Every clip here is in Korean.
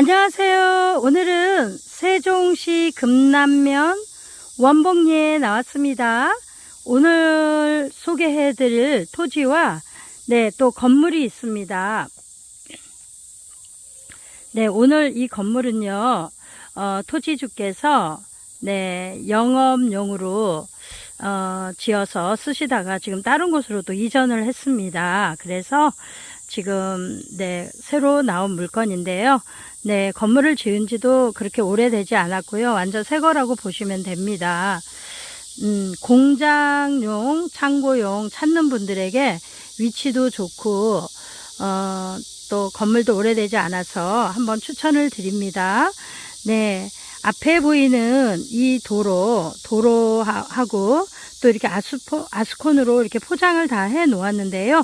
안녕하세요. 오늘은 세종시 금남면 원봉리에 나왔습니다. 오늘 소개해 드릴 토지와 네, 또 건물이 있습니다. 네, 오늘 이 건물은요, 어, 토지주께서 네, 영업용으로 어, 지어서 쓰시다가 지금 다른 곳으로 또 이전을 했습니다. 그래서 지금 네, 새로 나온 물건인데요. 네, 건물을 지은 지도 그렇게 오래되지 않았고요. 완전 새 거라고 보시면 됩니다. 음, 공장용, 창고용 찾는 분들에게 위치도 좋고, 어, 또 건물도 오래되지 않아서 한번 추천을 드립니다. 네. 앞에 보이는 이 도로, 도로하고 또 이렇게 아스포, 아스콘으로 이렇게 포장을 다 해 놓았는데요.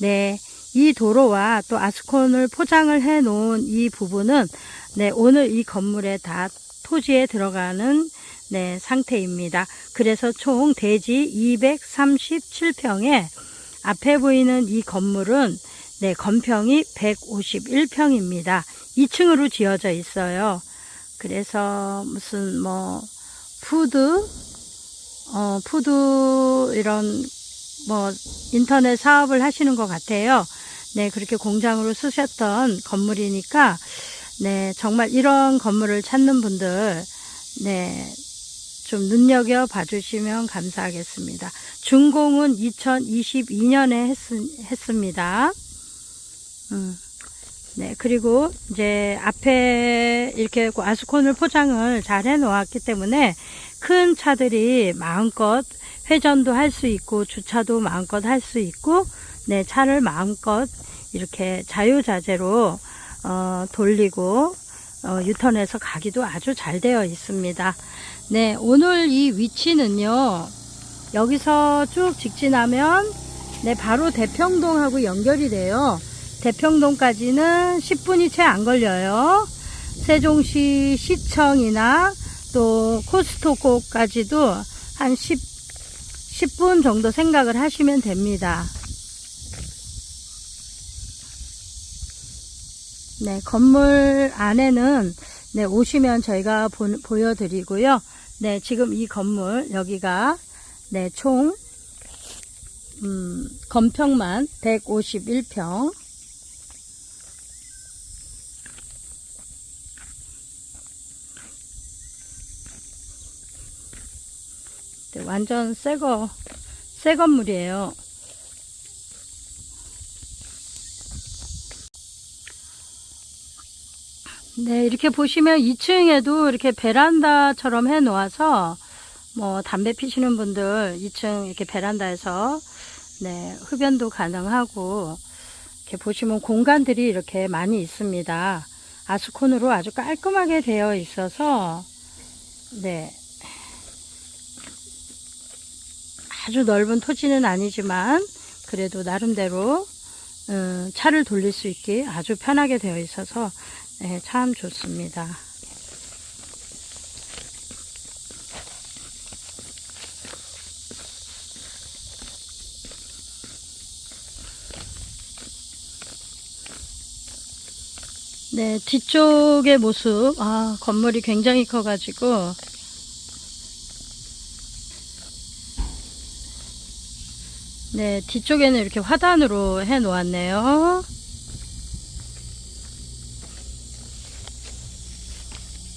네. 이 도로와 또 아스콘을 포장을 해 놓은 이 부분은 네, 오늘 이 건물에 다 토지에 들어가는 네, 상태입니다. 그래서 총 대지 237평에 앞에 보이는 이 건물은 네, 건평이 151평입니다. 2층으로 지어져 있어요. 그래서 무슨 뭐 푸드 어 푸드 이런 뭐 인터넷 사업을 하시는 것 같아요. 네, 그렇게 공장으로 쓰셨던 건물이니까 네, 정말 이런 건물을 찾는 분들 네, 좀 눈여겨 봐주시면 감사하겠습니다. 준공은 2022년에 했, 습니다 음. 네, 그리고 이제 앞에 이렇게 아스콘을 포장을 잘 해 놓았기 때문에 큰 차들이 마음껏 회전도 할 수 있고 주차도 마음껏 할 수 있고 네, 차를 마음껏 이렇게 자유자재로 어, 돌리고 어, 유턴해서 가기도 아주 잘 되어 있습니다. 네, 오늘 이 위치는요. 여기서 쭉 직진하면 네, 바로 대평동하고 연결이 돼요. 대평동까지는 10분이 채 안 걸려요. 세종시 시청이나 또 코스토코까지도 한 10, 10분 정도 생각을 하시면 됩니다. 네, 건물 안에는 네, 오시면 저희가 보, 보여드리고요. 네, 지금 이 건물 여기가 네, 총 음, 건평만 151평 네, 완전 새거 새 건물이에요. 네, 이렇게 보시면 2층에도 이렇게 베란다처럼 해 놓아서 뭐 담배 피시는 분들 2층 이렇게 베란다에서 네, 흡연도 가능하고 이렇게 보시면 공간들이 이렇게 많이 있습니다. 아스콘으로 아주 깔끔하게 되어 있어서 네. 아주 넓은 토지는 아니지만 그래도 나름대로 음, 차를 돌릴 수 있게 아주 편하게 되어 있어서 네, 참 좋습니다. 네, 뒤쪽의 모습, 아, 건물이 굉장히 커가지고, 네, 뒤쪽에는 이렇게 화단으로 해 놓았네요.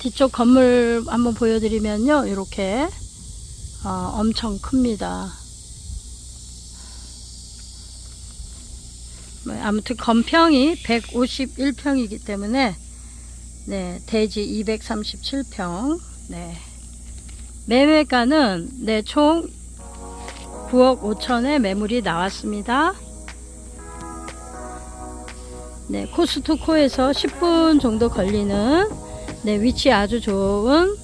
뒤쪽 건물 한번 보여드리면요. 이렇게 어, 엄청 큽니다. 뭐, 아무튼 건평이 151평이기 때문에 네, 대지 237평. 네. 매매가는 네, 총 9억 5천에 매물이 나왔습니다. 네, 코스트코에서 10분 정도 걸리는 네, 위치 아주 좋은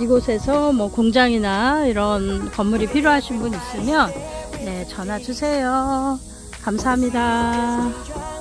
이곳에서 뭐 공장이나 이런 건물이 필요하신 분 있으면 네, 전화 주세요. 감사합니다.